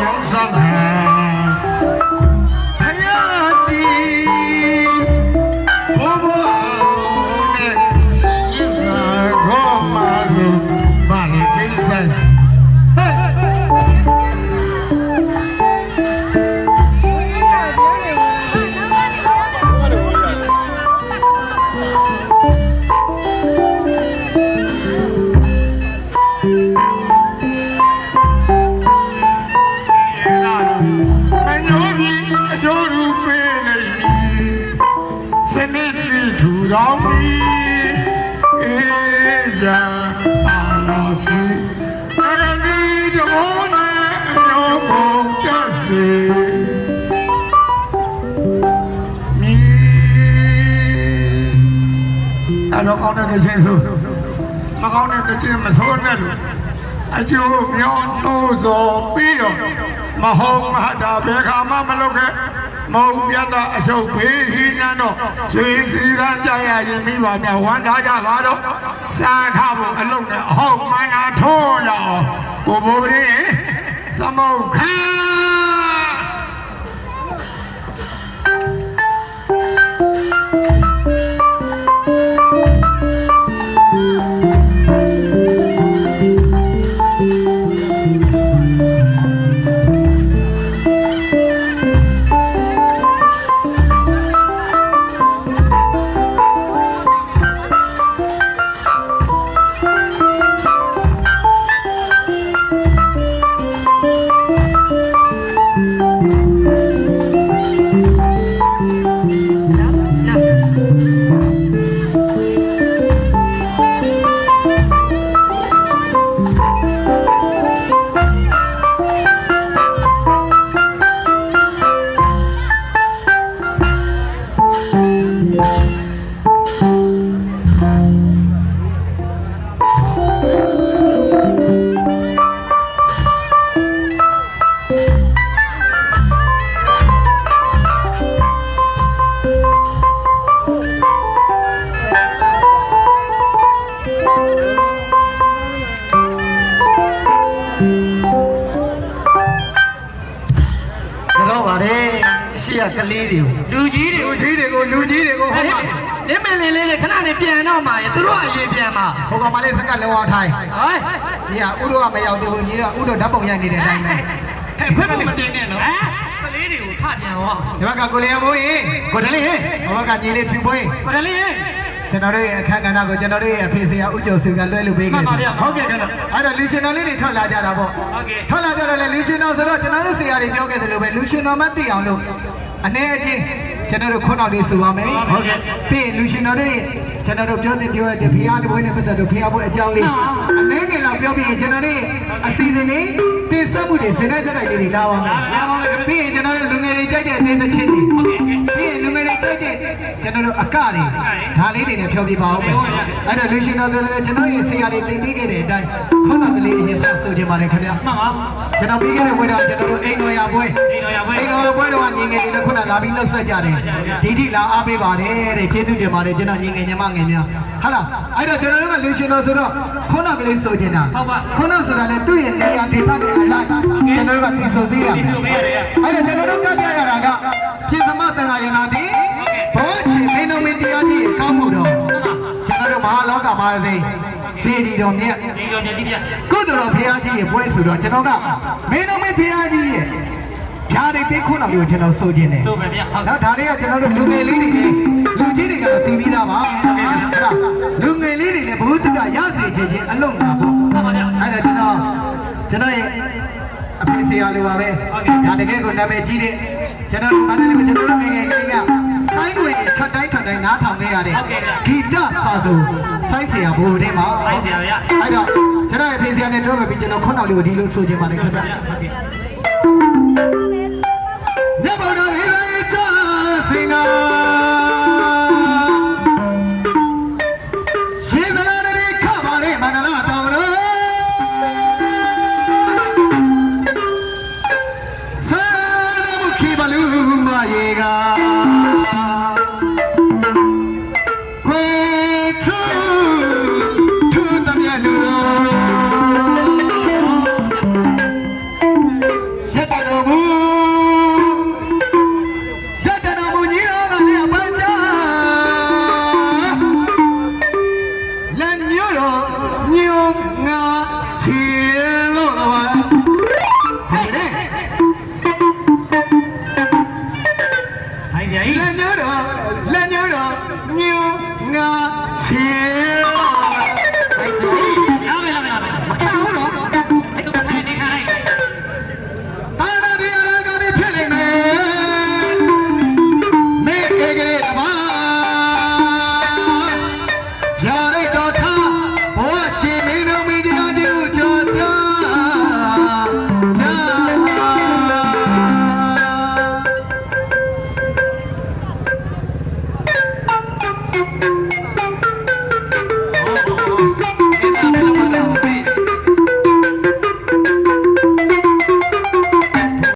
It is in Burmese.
ရောင်းစားခံဖ အကျိုးရူပေးနေပြီစနစ်တိထူတော်မီအေးကြအာနာစီအရဏီတဘောနဲ့အမျိုးကုန်ကြစေမီအဲ့တော့ကောင်းတဲ့ချင်းဆိုမကောင်းတဲ့ချင်းမဆိုးနဲ့လို့အကျိုးမြောင်းလို့ဆိုပြီးတော့မဟုတ်မဟာတာဘယ်ခါမှမလုပ်ခဲ့ မဟုတ်ပြတ်တာအချုပ်ဘေးဟင်းနန်းတော့ရွှေစီကန်းကြရရင်မိပါများဝမ်းထားကြပါတော့စားထားဖို့အလုံးနဲ့အဟုတ်မှန်တာထိုးရအောင်ကိုဘိုးကြီးသမုတ်ခါတော့ ရှေ့ကကလေးတွေကိုလူကြီးတွေကိုကြီးတွေကိုလူကြီးတွေကိုဟောမှာနင်းမလေးလေးတွေခဏနေပြန်တော့မှာရသူတို့ကအရင်ပြန်မှာဟိုကောင်မလေးစကလောအောင်ထိုင်ဟဲ့ဒီဟာဥရောကမရောက်သေးဘူးညီတော့ဥရောဓာတ်ပုံရိုက်နေတဲ့အတိုင်းပဲဟဲ့ဖက်ဖို့မတင်နဲ့နော်ကလေးတွေကိုထပြန်ဟောဒီဘက်ကကိုလေးရမိုးရေကိုတလေးဟဲ့ဟိုဘက်ကညီလေးဖြူပွေးကိုတလေးဟဲ့ကျွန်တော်တို့ရဲ့အခန်းကဏ္ဍကိုကျွန်တော်တို့ရဲ့အဖေဆရာဥကျော်စုကလွှဲလို့ပေးမှခဲ့န်ပါတယ်ဗျာဟုတ်ကဲ့ကျွန်တော်အဲ့တော့လူရှင်တော်လေးတွေထွက်လာကြတာပေါ့ဟုတ်ကဲ့ထွက်လာကြတော့လေလူရှင်တော်ဆိုတော့ကျွန်တော်တို့ဆရာတွေပြောခဲ့တယ်လို့ပဲလူရှင်တော်မှသိအောင်လို့ အနေအချင်းကျွန်တော်တို့ခုနောက်လေးဆိုပါမယ်ဟုတ်ကဲ့ပြီးရင်လူရှင်တော်တို့ရဲ့ကျွန်တော်တို့ပြောတဲ့ပြောရတဲ့ဖီအားတပွဲနဲ့ပတ်သက်လို့ဖီအားပွဲအကြောင်းလေးအနေငယ်လောက်ပြောပြီးရင်ကျွန်တော်တို့ရဲ့အစီအစဉ်လေးတင်ဆက်မှုတွေစနေစက်တိုက်လေးတွေလာပါမယ်လာပါမယ်ပြီးရင်ကျွန်တော်တို့လူငယ်တွေကြိုက်တဲ့အနေသချင်းတွေပြီးရင် အကတွေဒါလေးတွေနဲ့ဖြောပြပါအောင်မယ်အဲ့တော့လူရှင်တော်ဆိုလည်းကျွန်တော်ရဲ့ဆရာတွေတင်ပေးခဲ့တဲ့အတိုင်းခုနောက်ကလေးအရင်ဆက်ဆိုခြင်းပါတယ်ခင်ဗျာမှန်ပါကျွန်တော်ပြီးခဲ့တဲ့ပွဲတော့ကျွန်တော်တို့အိမ်တော်ရပွဲအိမ်တော်ရာပွဲအိမ်တော်ရပွဲတော့ညီငယ်တွေလည်းခုနလာပြီးနှုတ်ဆက်ကြတယ်ဒီထိလာအားပေးပါတယ်တဲ့ကျေးဇူးတင်ပါတယ်ကျွန်တော်ညီငယ်ညီမငယ်များဟာလားအဲ့တော့ကျွန်တော်တို့ကလူရှင်တော်ဆိုတော့ခုနကလေးဆိုချင်တာခုနဆိုတာလေသူ့ရဲ့နေရာဒေသနဲ့အလိုက်ကျွန်တော်တို့ကဒီဆိုသေးရမယ် မဟာလောကမှာသိစေတီတော်မြတ်ဒီလိုမြည်ကြည့်ပြကုသိုလ်တော်ဘုရားကြီးရဲ့ပွဲဆိုတော့ကျွန်တော်ကမင်းတို့မင်းဘုရားကြီးရဲ့ဓာတ်တွေပေးခွန်းတော်မျိုးကျွန်တော်ဆိုခြင်းတယ်ဆိုပဲဗျဟုတ်နော်ဒါလေးကကျွန်တော်တို့လူငယ်လေးတွေနဲ့လူကြီးတွေကတော့သိပြီးသားပါဟုတ်ကဲ့ဟုတ်လားလူငယ်လေးတွေလည်းဘုသူကရစေခြင်းချင်းအလုံးမှာပေါ့ဟုတ်ပါဗျအဲ့ဒါကျွန်တော်ကျွန်တော်ရဲ့အဖေဆရာလိုပါပဲဒါတကယ်ကိုနာမည်ကြီးတဲ့ကျွန်တော်မန္တလေးမှာကျွန်တော်တို့ငယ်ငယ်ကလေးကစိုင်းွယ်ထတ်တိုင်းထတ်တိုင်းနားထောင်ခဲ့ရတဲ့ဂီတစာစု စိုင်းဆရာဘိုးတဲ့မှာစိုင်းဆရာဗျအဲ့တော့ကျွန်တော်ရဲ့ဖေးစရာနဲ့တို့ပဲပြီးကျွန်တော်ခုနောက်လေးကိုဒီလိုဆိုချင်ပါတယ်ခင်ဗျညဘော်တော်လေးလေးချစင်နာရှင်သာရဏခပါလေမန္တလာတောင်တော်သာရမခိဘလူမယေက Clarita.